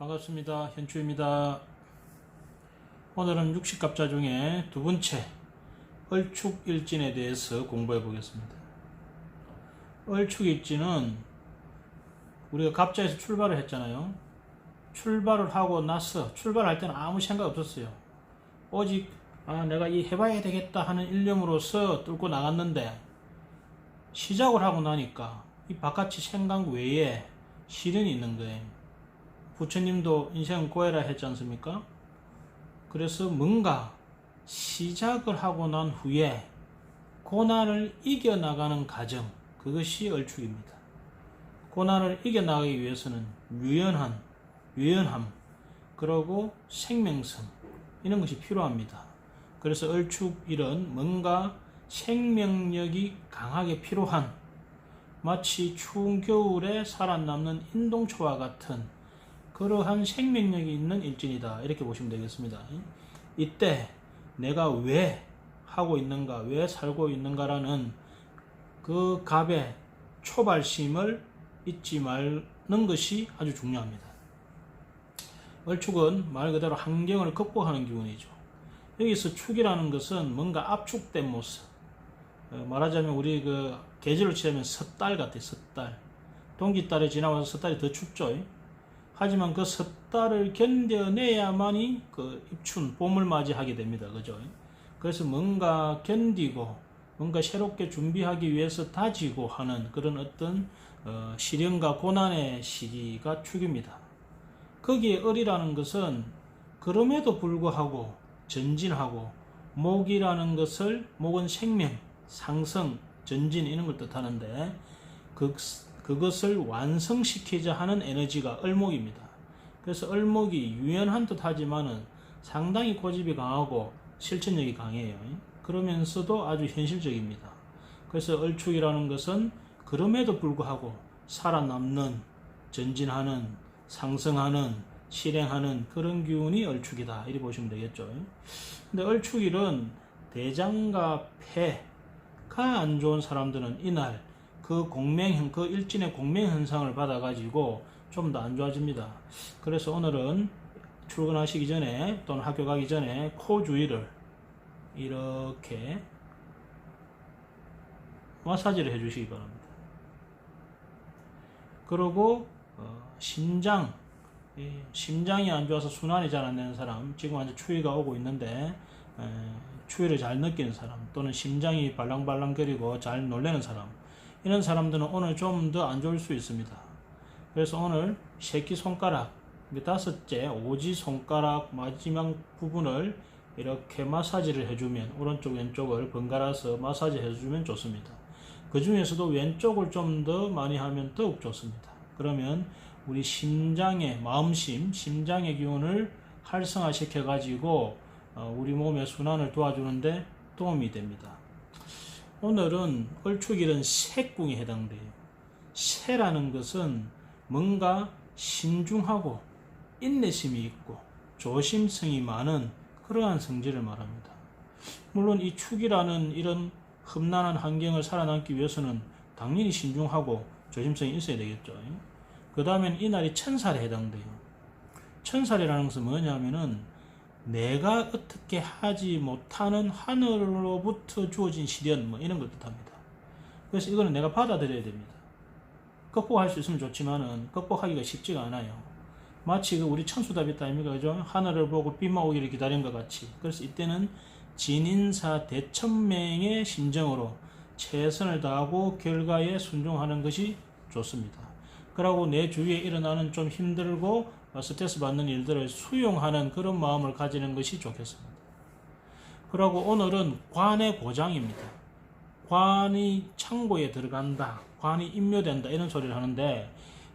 반갑습니다. 현추입니다. 오늘은 육식갑자 중에 두 번째 얼축일진에 대해서 공부해 보겠습니다. 얼축일진은 우리가 갑자에서 출발을 했잖아요. 출발을 하고 나서 출발할 때는 아무 생각 없었어요. 오직 아, 내가 이 해봐야 되겠다 하는 일념으로서 뚫고 나갔는데 시작을 하고 나니까 이 바깥이 생각 외에 시련이 있는 거예요. 부처님도 인생은 고해라 했지 않습니까? 그래서 뭔가 시작을 하고 난 후에 고난을 이겨나가는 과정, 그것이 얼축입니다. 고난을 이겨나가기 위해서는 유연한, 유연함, 그리고 생명성, 이런 것이 필요합니다. 그래서 얼축일은 뭔가 생명력이 강하게 필요한 마치 추운 겨울에 살아남는 인동초와 같은 그러한 생명력이 있는 일진이다. 이렇게 보시면 되겠습니다. 이때 내가 왜 하고 있는가, 왜 살고 있는가라는 그 갑의 초발심을 잊지 말는 것이 아주 중요합니다. 얼축은 말 그대로 환경을 극복하는 기운이죠. 여기서 축이라는 것은 뭔가 압축된 모습. 어, 말하자면 우리 그 계절을 치자면 섣달 같아요. 섣달. 동기달에 지나와서 섣달이 더 춥죠. 하지만 그 섣달을 견뎌내야만이 그 입춘 봄을 맞이하게 됩니다. 그죠? 그래서 뭔가 견디고 뭔가 새롭게 준비하기 위해서 다지고 하는 그런 어떤 어, 시련과 고난의 시기가 축입니다. 거기에 을이라는 것은 그럼에도 불구하고 전진하고 목이라는 것을 목은 생명, 상승, 전진 이런 걸 뜻하는데 그, 그것을 완성시키자 하는 에너지가 을목입니다. 그래서 을목이 유연한 듯 하지만은 상당히 고집이 강하고 실천력이 강해요. 그러면서도 아주 현실적입니다. 그래서 을축이라는 것은 그럼에도 불구하고 살아남는, 전진하는, 상승하는, 실행하는 그런 기운이 얼축이다. 이렇게 보시면 되겠죠. 근데 얼축일은 대장과 폐가 안 좋은 사람들은 이날 그 공맹, 그 일진의 공맹 현상을 받아가지고 좀 더 안 좋아집니다. 그래서 오늘은 출근하시기 전에 또는 학교 가기 전에 코 주위를 이렇게 마사지를 해주시기 바랍니다. 그리고 어, 심장, 심장이 안 좋아서 순환이 잘 안 되는 사람, 지금 완전 추위가 오고 있는데 에, 추위를 잘 느끼는 사람, 또는 심장이 발랑발랑거리고 잘 놀래는 사람, 이런 사람들은 오늘 좀 더 안 좋을 수 있습니다. 그래서 오늘 새끼 손가락, 다섯째 오지 손가락 마지막 부분을 이렇게 마사지를 해주면 오른쪽 왼쪽을 번갈아서 마사지 해주면 좋습니다. 그 중에서도 왼쪽을 좀 더 많이 하면 더욱 좋습니다. 그러면 우리 심장의 마음심, 심장의 기운을 활성화시켜 가지고 어, 우리 몸의 순환을 도와주는데 도움이 됩니다. 오늘은 얼축일은 새궁에 해당돼요. 새라는 것은 뭔가 신중하고 인내심이 있고 조심성이 많은 그러한 성질을 말합니다. 물론 이 축이라는 이런 험난한 환경을 살아남기 위해서는 당연히 신중하고 조심성이 있어야 되겠죠. 그 다음엔 이날이 천살에 해당돼요. 천살이라는 것은 뭐냐면은 내가 어떻게 하지 못하는 하늘로부터 주어진 시련 뭐 이런 걸 뜻합니다. 그래서 이거는 내가 받아들여야 됩니다. 극복할 수 있으면 좋지만은 극복하기가 쉽지가 않아요. 마치 그 우리 천수답 있다 아닙니까? 그죠? 하늘을 보고 비만 오기를 기다린 것 같이. 그래서 이때는 진인사 대천맹의 심정으로 최선을 다하고 결과에 순종하는 것이 좋습니다. 그러고 내 주위에 일어나는 좀 힘들고 스트레스 받는 일들을 수용하는 그런 마음을 가지는 것이 좋겠습니다. 그러고 오늘은 관의 고장입니다. 관이 창고에 들어간다. 관이 임묘된다. 이런 소리를 하는데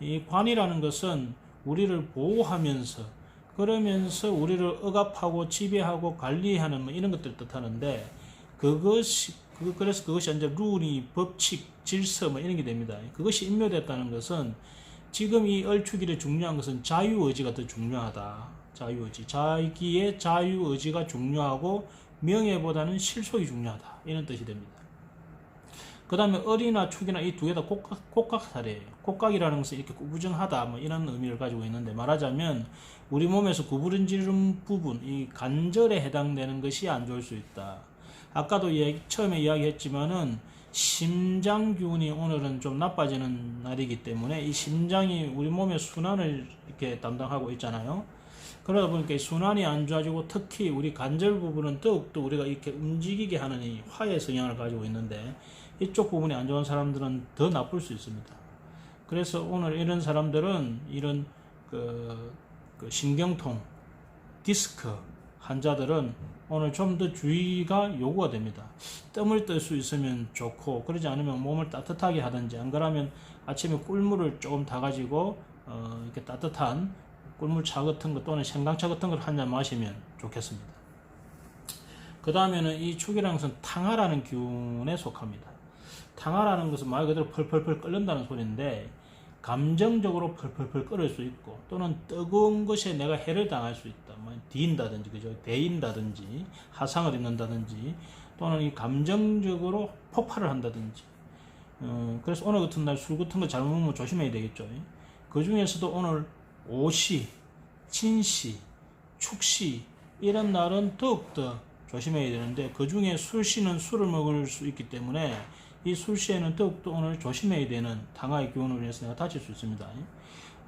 이 관이라는 것은 우리를 보호하면서 그러면서 우리를 억압하고 지배하고 관리하는 뭐 이런 것들을 뜻하는데 그것이 그 그래서 그것이 이제 룰이 법칙 질서 뭐 이런 게 됩니다. 그것이 임묘됐다는 것은 지금 이 얼추기를 중요한 것은 자유의지가 더 중요하다. 자유의지. 자기의 자유의지가 중요하고 명예보다는 실속이 중요하다. 이런 뜻이 됩니다. 그 다음에 어리나 축이나 이 두 개 다 곡각, 곡각살이에요. 곡각이라는 것은 이렇게 구부정하다 뭐 이런 의미를 가지고 있는데 말하자면 우리 몸에서 구부러지는 부분, 이 관절에 해당되는 것이 안 좋을 수 있다. 아까도 처음에 이야기했지만은 심장 기운이 오늘은 좀 나빠지는 날이기 때문에 이 심장이 우리 몸의 순환을 이렇게 담당하고 있잖아요. 그러다 보니까 이 순환이 안 좋아지고 특히 우리 관절 부분은 더욱더 우리가 이렇게 움직이게 하는 이 화해 성향을 가지고 있는데 이쪽 부분이 안 좋은 사람들은 더 나쁠 수 있습니다. 그래서 오늘 이런 사람들은 이런 그, 그 신경통, 디스크 환자들은 오늘 좀 더 주의가 요구가 됩니다. 뜸을 뜰 수 있으면 좋고 그러지 않으면 몸을 따뜻하게 하든지 안 그러면 아침에 꿀물을 조금 타가지고 어, 이렇게 따뜻한 꿀물차 같은 거 또는 생강차 같은 걸 한 잔 마시면 좋겠습니다. 그 다음에는 이 것은 탕하라는 기운에 속합니다. 탕하라는 것은 말 그대로 펄펄펄 끓는다는 소리인데 감정적으로 펄펄펄 끓을 수 있고 또는 뜨거운 것에 내가 해를 당할 수 있다. 뭐 뒤인다든지 그죠? 대인다든지 하상을 입는다든지 또는 이 감정적으로 폭발을 한다든지 어, 그래서 오늘 같은 날 술 같은 거 잘못 먹으면 조심해야 되겠죠. 그 중에서도 오늘 오시, 진시, 축시 이런 날은 더욱더 조심해야 되는데 그 중에 술시는 술을 먹을 수 있기 때문에 이 술시에는 더욱더 오늘 조심해야 되는 당화의 기운으로 인해서 내가 다칠 수 있습니다.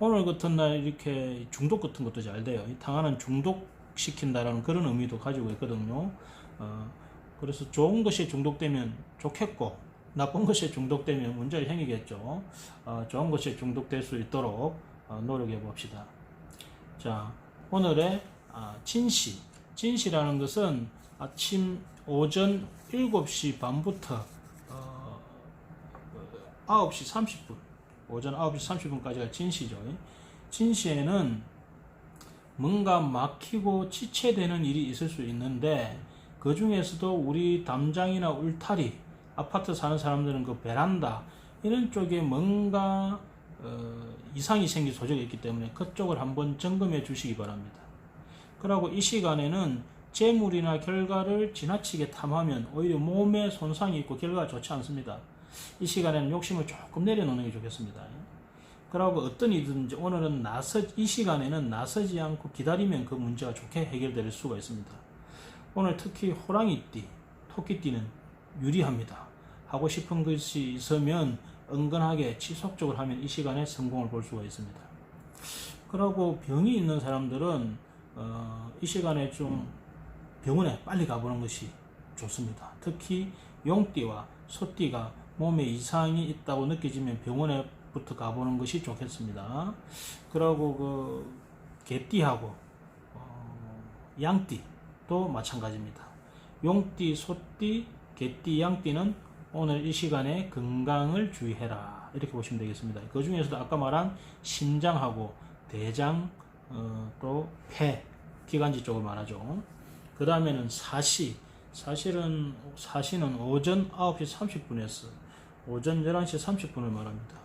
오늘 같은 날 이렇게 중독 같은 것도 잘 돼요. 이 당화는 중독시킨다라는 그런 의미도 가지고 있거든요. 어, 그래서 좋은 것이 중독되면 좋겠고 나쁜 것에 중독되면 문제를 생기겠죠. 어, 좋은 것에 중독될 수 있도록 어, 노력해 봅시다. 자, 오늘의 아, 진시. 진시라는 것은 아침 오전 7시 반부터 어, 9시 30분, 오전 9시 30분까지가 진시죠. 진시에는 뭔가 막히고 지체되는 일이 있을 수 있는데 그 중에서도 우리 담장이나 울타리, 아파트 사는 사람들은 그 베란다 이런 쪽에 뭔가 어, 이상이 생길 소지가 있기 때문에 그쪽을 한번 점검해 주시기 바랍니다. 그리고 이 시간에는 재물이나 결과를 지나치게 탐하면 오히려 몸에 손상이 있고 결과가 좋지 않습니다. 이 시간에는 욕심을 조금 내려놓는 게 좋겠습니다. 그러고 어떤 일이든지 오늘은 나서 이 시간에는 나서지 않고 기다리면 그 문제가 좋게 해결될 수가 있습니다. 오늘 특히 호랑이띠, 토끼띠는 유리합니다. 하고 싶은 것이 있으면 은근하게 지속적으로 하면 이 시간에 성공을 볼 수가 있습니다. 그리고 병이 있는 사람들은 어, 이 시간에 좀 병원에 빨리 가보는 것이 좋습니다. 특히 용띠와 소띠가 몸에 이상이 있다고 느껴지면 병원에부터 가보는 것이 좋겠습니다. 그리고 그 개띠하고 어, 양띠도 마찬가지입니다. 용띠, 소띠, 개띠, 양띠는 오늘 이 시간에 건강을 주의해라 이렇게 보시면 되겠습니다. 그 중에서도 아까 말한 심장하고 대장 어, 또 폐, 기관지 쪽을 말하죠. 그 다음에는 사시. 사실은 사시는 오전 9시 30분에서 오전 11시 30분을 말합니다.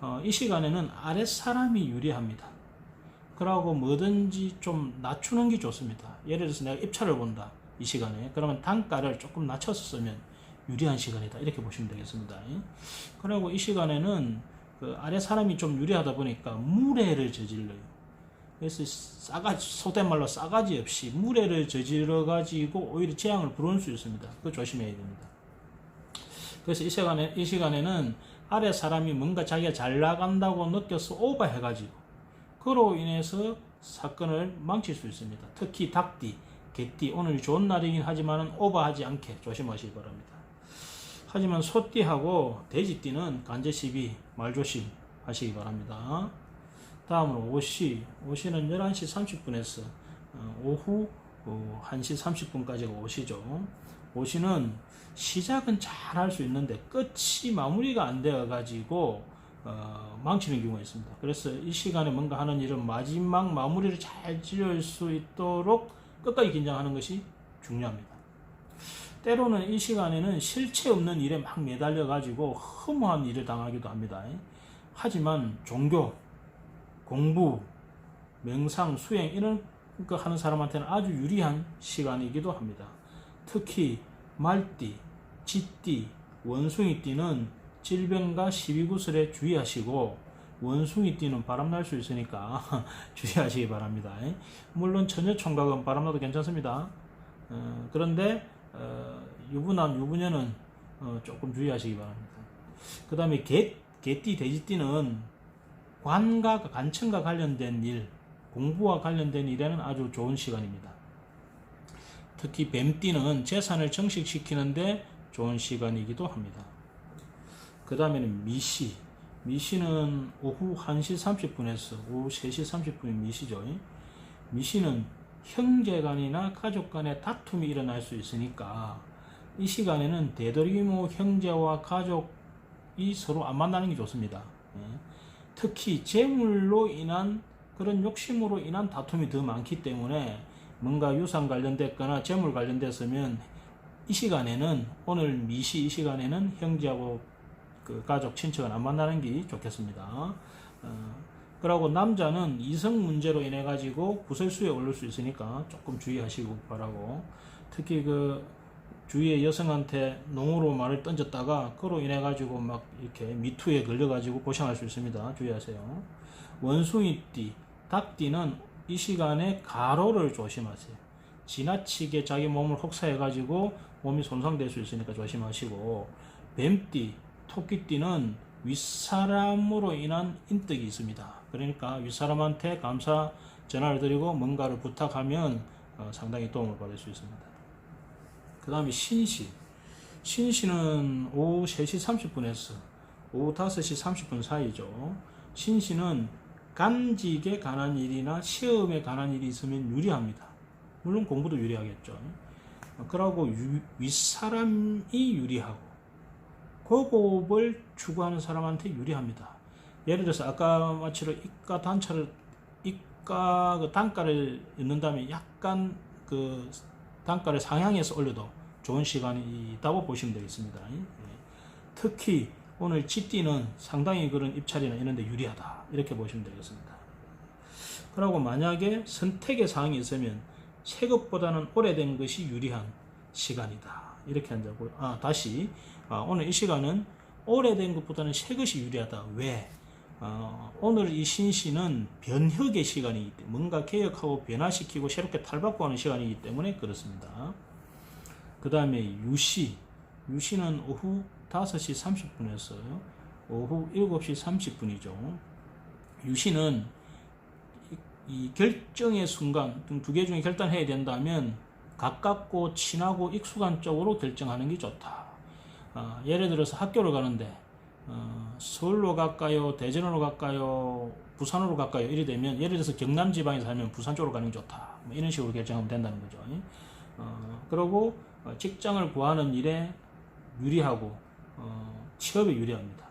어, 이 시간에는 아랫사람이 유리합니다. 그러고 뭐든지 좀 낮추는 게 좋습니다. 예를 들어서 내가 입찰을 본다. 이 시간에. 그러면 단가를 조금 낮춰서 쓰면 유리한 시간이다. 이렇게 보시면 되겠습니다. 그리고 이 시간에는 그 아래 사람이 좀 유리하다 보니까 무례를 저질러요. 그래서 싸가지, 속된 말로 싸가지 없이 무례를 저질러 가지고 오히려 재앙을 부를 수 있습니다. 그거 조심해야 됩니다. 그래서 이 시간에, 이 시간에는 아래 사람이 뭔가 자기가 잘 나간다고 느껴서 오버해가지고, 그로 인해서 사건을 망칠 수 있습니다. 특히 닭띠, 개띠, 오늘 좋은 날이긴 하지만 오버하지 않게 조심하시기 바랍니다. 하지만 소띠하고 돼지띠는 간제 시비, 말조심 하시기 바랍니다. 다음으로 오시, 오시는 11시 30분에서 어, 오후 1시 30분까지가 오시죠. 오시는 시작은 잘 할 수 있는데 끝이 마무리가 안 되어 가지고 어, 망치는 경우가 있습니다. 그래서 이 시간에 뭔가 하는 일은 마지막 마무리를 잘 지을 수 있도록 끝까지 긴장하는 것이 중요합니다. 때로는 이 시간에는 실체 없는 일에 막 매달려 가지고 허무한 일을 당하기도 합니다. 하지만 종교, 공부, 명상, 수행 이런 거 하는 사람한테는 아주 유리한 시간이기도 합니다. 특히 말띠, 쥐띠, 원숭이띠는 질병과 시비구슬에 주의하시고 원숭이띠는 바람 날 수 있으니까 주의하시기 바랍니다. 물론 처녀 총각은 바람 나도 괜찮습니다. 어, 그런데 어, 유부남 유부녀는 어, 조금 주의하시기 바랍니다. 그 다음에 개 개띠 돼지띠는 관과 관청과 관련된 일 공부와 관련된 일에는 아주 좋은 시간입니다. 특히 뱀띠는 재산을 정식시키는데 좋은 시간이기도 합니다. 그 다음에는 미시. 미시는 오후 1시 30분에서 오후 3시 30분이 미시죠. 미시는 형제 간이나 가족 간의 다툼이 일어날 수 있으니까 이 시간에는 되도록이모 형제와 가족이 서로 안 만나는 게 좋습니다. 예. 특히 재물로 인한 그런 욕심으로 인한 다툼이 더 많기 때문에 뭔가 유산 관련됐거나 재물 관련됐으면 이 시간에는 오늘 미시 이 시간에는 형제하고 그 가족 친척은 안 만나는 게 좋겠습니다. 어, 그리고 남자는 이성 문제로 인해 가지고 구설수에 오를 수 있으니까 조금 주의하시고 바라고 특히 그 주위의 여성한테 농으로 말을 던졌다가 그로 인해 가지고 막 이렇게 미투에 걸려 가지고 고생할 수 있습니다. 주의하세요. 원숭이띠, 닭띠는 이 시간에 가로를 조심하세요. 지나치게 자기 몸을 혹사해 가지고 몸이 손상될 수 있으니까 조심하시고 뱀띠, 토끼띠는 윗사람으로 인한 인덕이 있습니다. 그러니까 윗사람한테 감사 전화를 드리고 뭔가를 부탁하면 어, 상당히 도움을 받을 수 있습니다. 그 다음에 신시. 신시는 오후 3시 30분에서 오후 5시 30분 사이죠. 신시는 간직에 관한 일이나 시험에 관한 일이 있으면 유리합니다. 물론 공부도 유리하겠죠. 그러고 유- 윗사람이 유리하고 고급을 추구하는 사람한테 유리합니다. 예를 들어서 아까 마치로 이가 단차를 이가 그 단가를 넣는다면 약간 그 단가를 상향해서 올려도 좋은 시간이 있다고 보시면 되겠습니다. 예. 특히 오늘 쥐띠는 상당히 그런 입찰이나 이런 데 유리하다. 이렇게 보시면 되겠습니다. 그리고 만약에 선택의 사항이 있으면 새 것보다는 오래된 것이 유리한 시간이다. 이렇게 한다고. 아, 다시. 아, 오늘 이 시간은 오래된 것보다는 새 것이 유리하다. 왜? 어, 오늘 이 신시는 변혁의 시간이기 때문에 뭔가 개혁하고 변화시키고 새롭게 탈바꿈하는 시간이기 때문에 그렇습니다. 그 다음에 유시. 유시는 오후 5시 30분에서 오후 7시 30분이죠. 유시는 이, 이 결정의 순간 두 개 중에 결단해야 된다면 가깝고 친하고 익숙한 쪽으로 결정하는 게 좋다. 어, 예를 들어서 학교를 가는데 어, 서울로 갈까요? 대전으로 갈까요? 부산으로 갈까요? 이래 되면 예를 들어서 경남 지방에 살면 부산 쪽으로 가는 게 좋다. 뭐 이런 식으로 결정하면 된다는 거죠. 어, 그리고 어, 직장을 구하는 일에 유리하고 어, 취업에 유리합니다.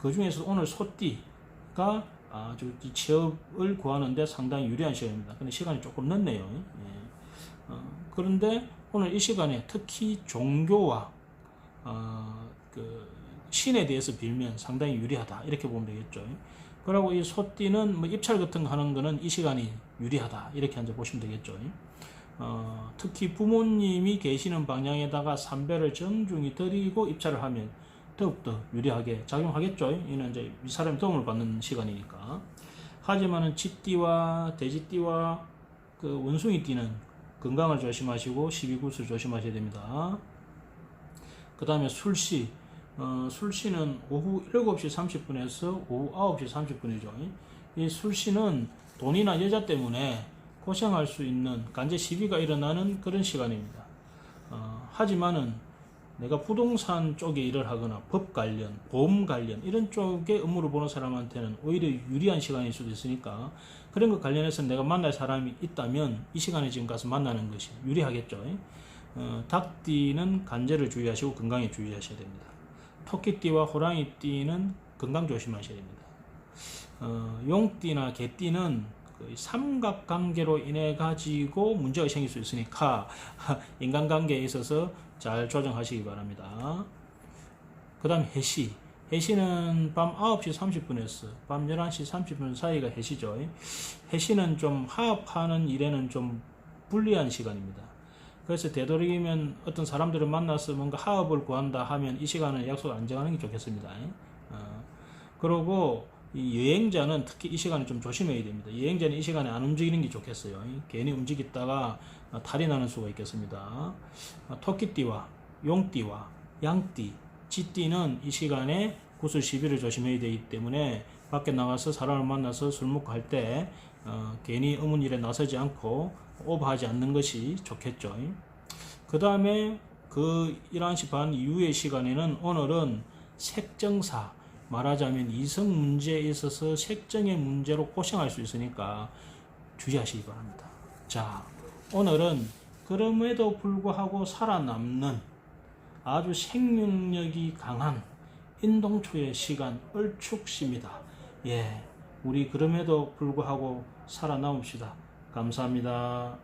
그 중에서 오늘 소띠가 아주 이 취업을 구하는데 상당히 유리한 시간입니다. 근데 시간이 조금 늦네요. 예. 어, 그런데 오늘 이 시간에 특히 종교와 어, 그 신에 대해서 빌면 상당히 유리하다 이렇게 보면 되겠죠. 그리고 이 소띠는 뭐 입찰 같은 거 하는 거는 이 시간이 유리하다 이렇게 앉아 보시면 되겠죠. 어, 특히 부모님이 계시는 방향에다가 삼배를 정중히 드리고 입찰을 하면 더욱더 유리하게 작용하겠죠. 이는 이제 이 사람의 도움을 받는 시간이니까. 하지만은 쥐띠와 돼지띠와 그 원숭이띠는 건강을 조심하시고 시비구슬 조심하셔야 됩니다. 그 다음에 술시. 어, 술시는 오후 7시 30분에서 오후 9시 30분이죠. 이 술시는 돈이나 여자 때문에 고생할 수 있는 간제 시비가 일어나는 그런 시간입니다. 어, 하지만은 내가 부동산 쪽에 일을 하거나 법 관련, 보험 관련 이런 쪽에 업무를 보는 사람한테는 오히려 유리한 시간일 수도 있으니까 그런 것 관련해서 내가 만날 사람이 있다면 이 시간에 지금 가서 만나는 것이 유리하겠죠. 어, 닭띠는 간제를 주의하시고 건강에 주의하셔야 됩니다. 토끼띠와 호랑이띠는 건강 조심하셔야 됩니다. 어, 용띠나 개띠는 그 삼각관계로 인해 가지고 문제가 생길 수 있으니까 인간관계에 있어서 잘 조정하시기 바랍니다. 그 다음 해시. 해시는 밤 9시 30분에서 밤 11시 30분 사이가 해시죠. 해시는 좀 화합하는 일에는 좀 불리한 시간입니다. 그래서 되도록이면 어떤 사람들을 만나서 뭔가 하업을 구한다 하면 이 시간에 약속을 안 정하는 게 좋겠습니다. 어, 그리고 이 여행자는 특히 이 시간에 좀 조심해야 됩니다. 여행자는 이 시간에 안 움직이는 게 좋겠어요. 괜히 움직이다가 어, 탈이 나는 수가 있겠습니다. 어, 토끼띠와 용띠와 양띠, 쥐띠는 이 시간에 구슬 시비를 조심해야 되기 때문에 밖에 나가서 사람을 만나서 술 먹고 할때 어, 괜히 의문 일에 나서지 않고 오버하지 않는 것이 좋겠죠. 그 다음에 그 11시 반 이후의 시간에는 오늘은 색정사 말하자면 이성 문제에 있어서 색정의 문제로 고생할 수 있으니까 주의하시기 바랍니다. 자, 오늘은 그럼에도 불구하고 살아남는 아주 생명력이 강한 인동초의 시간 을축시입니다. 예, 우리 그럼에도 불구하고 살아남읍시다. 감사합니다.